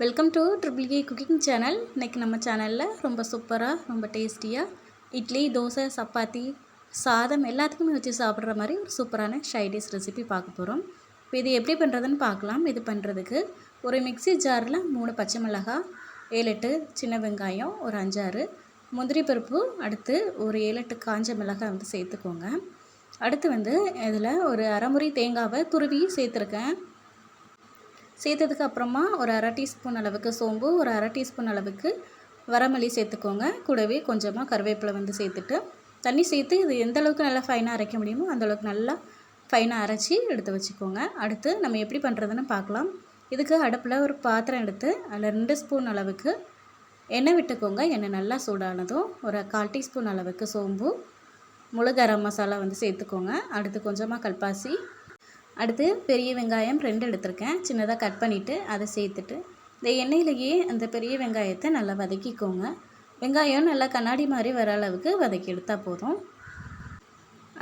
Welcome to triple K cooking channel இன்றைக்கி நம்ம சேனலில் ரொம்ப சூப்பராக ரொம்ப டேஸ்டியாக இட்லி தோசை சப்பாத்தி சாதம் எல்லாத்துக்குமே வச்சு சாப்பிட்ற மாதிரி ஒரு சூப்பரான ஷைடிஸ் ரெசிபி பார்க்க போகிறோம் இப்போ இது எப்படி பண்ணுறதுன்னு பார்க்கலாம். இது பண்ணுறதுக்கு ஒரு மிக்சி ஜாரில் மூணு பச்சை மிளகாய் ஏழு எட்டு சின்ன வெங்காயம் ஒரு அஞ்சாறு முந்திரி பருப்பு அடுத்து ஒரு ஏழு எட்டு காஞ்ச மிளகாய் வந்து சேர்த்துக்கோங்க. அடுத்து வந்து இதில் ஒரு அரைமுறை தேங்காவை துருவி சேர்த்துருக்கேன். சேர்த்ததுக்கு அப்புறமா ஒரு அரை டீஸ்பூன் அளவுக்கு சோம்பு ஒரு அரை டீஸ்பூன் அளவுக்கு வரமல்லி சேர்த்துக்கோங்க. கூடவே கொஞ்சமாக கருவேப்பிலை வந்து சேர்த்துட்டு தண்ணி சேர்த்து இது எந்த அளவுக்கு நல்லா ஃபைனாக அரைக்க முடியுமோ அந்தளவுக்கு நல்லா ஃபைனாக அரைச்சி எடுத்து வச்சுக்கோங்க. அடுத்து நம்ம எப்படி பண்ணுறதுன்னு பார்க்கலாம். இதுக்கு அடுப்பில் ஒரு பாத்திரம் எடுத்து அதில் ரெண்டு ஸ்பூன் அளவுக்கு எண்ணெய் விட்டுக்கோங்க. எண்ணெய் நல்லா சூடானதும் ஒரு கால் டீஸ்பூன் அளவுக்கு சோம்பு முழு கரம் மசாலா வந்து சேர்த்துக்கோங்க. அடுத்து கொஞ்சமாக கல்பாசி அடுத்து பெரிய வெங்காயம் ரெண்டு எடுத்திருக்கேன். சின்னதாக கட் பண்ணிவிட்டு அதை சேர்த்துட்டு இந்த எண்ணெயிலேயே அந்த பெரிய வெங்காயத்தை நல்லா வதக்கிக்கோங்க. வெங்காயம் நல்லா கண்ணாடி மாதிரி வர அளவுக்கு வதக்கி எடுத்தால் போதும்.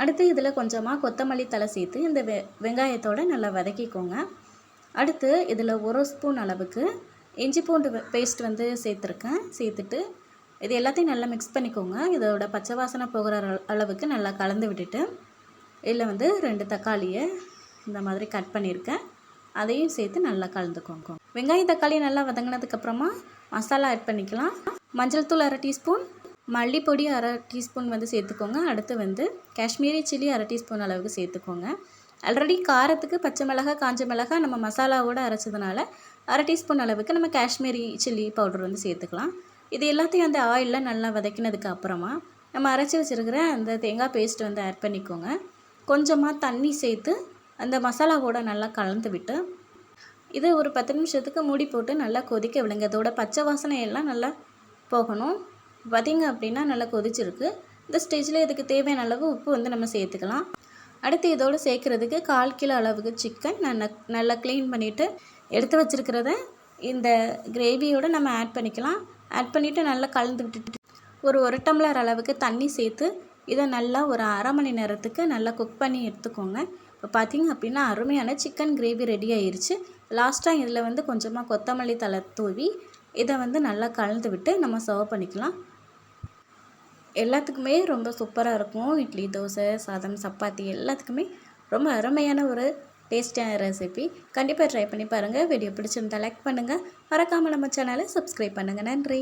அடுத்து இதில் கொஞ்சமாக கொத்தமல்லி தலை சேர்த்து இந்த வெ வெங்காயத்தோடு நல்லா வதக்கிக்கோங்க. அடுத்து இதில் ஒரு ஸ்பூன் அளவுக்கு இஞ்சி பூண்டு பேஸ்ட் வந்து சேர்த்துருக்கேன். சேர்த்துட்டு இது எல்லாத்தையும் நல்லா மிக்ஸ் பண்ணிக்கோங்க. இதோட பச்சை வாசனை போகிற அளவுக்கு நல்லா கலந்து விட்டுட்டு இதில் வந்து ரெண்டு தக்காளியை இந்த மாதிரி கட் பண்ணியிருக்கேன். அதையும் சேர்த்து நல்லா கலந்துக்கோங்க. வெங்காயம் தக்காளி நல்லா வதங்கினதுக்கப்புறமா மசாலா ஆட் பண்ணிக்கலாம். மஞ்சள் தூள் அரை டீஸ்பூன் மல்லிப்பொடி அரை டீஸ்பூன் வந்து சேர்த்துக்கோங்க. அடுத்து வந்து காஷ்மீரி சில்லி அரை டீஸ்பூன் அளவுக்கு சேர்த்துக்கோங்க. ஆல்ரெடி காரத்துக்கு பச்சை மிளகாய் காஞ்ச மிளகாய் நம்ம மசாலாவோடு அரைச்சதுனால அரை டீஸ்பூன் அளவுக்கு நம்ம காஷ்மீரி சில்லி பவுடர் வந்து சேர்த்துக்கலாம். இது எல்லாத்தையும் அந்த ஆயிலில் நல்லா வதக்கினதுக்கு அப்புறமா நம்ம அரைச்சி வச்சுருக்கிற அந்த தேங்காய் பேஸ்ட் வந்து ஆட் பண்ணிக்கோங்க. கொஞ்சமாக தண்ணி சேர்த்து அந்த மசாலா கூட நல்லா கலந்து விட்டு இது ஒரு பத்து நிமிஷத்துக்கு மூடி போட்டு நல்லா கொதிக்க விடுங்க. இதோட பச்சை வாசனை எல்லாம் நல்லா போகணும். பார்த்திங்க அப்படின்னா நல்லா கொதிச்சிருக்கு. இந்த ஸ்டேஜில் இதுக்கு தேவையான அளவு உப்பு வந்து நம்ம சேர்த்துக்கலாம். அடுத்து இதோடு சேர்க்குறதுக்கு கால் கிலோ அளவுக்கு சிக்கன் நான் நல்லா க்ளீன் பண்ணிவிட்டு எடுத்து வச்சுருக்கிறத இந்த கிரேவியோடு நம்ம ஆட் பண்ணிக்கலாம். ஆட் பண்ணிவிட்டு நல்லா கலந்து விட்டுட்டு ஒரு ஒரு டம்ளர் அளவுக்கு தண்ணி சேர்த்து இதை நல்லா ஒரு அரை மணி நேரத்துக்கு நல்லா குக் பண்ணி எடுத்துக்கோங்க. இப்போ பார்த்திங்க அப்படின்னா அருமையான சிக்கன் கிரேவி ரெடி ஆயிடுச்சு லாஸ்ட்டாக இதில் வந்து கொஞ்சமாக கொத்தமல்லி தலை தூவி இதை வந்து நல்லா கலந்து விட்டு நம்ம சர்வ் பண்ணிக்கலாம். எல்லாத்துக்குமே ரொம்ப சூப்பராக இருக்கும். இட்லி தோசை சாதம் சப்பாத்தி எல்லாத்துக்குமே ரொம்ப அருமையான ஒரு டேஸ்டியான ரெசிபி கண்டிப்பாக ட்ரை பண்ணி பாருங்கள் வீடியோ பிடிச்சிருந்தால் லைக் பண்ணுங்கள் மறக்காமல் நம்ம சேனலை சப்ஸ்கிரைப் பண்ணுங்கள் நன்றி.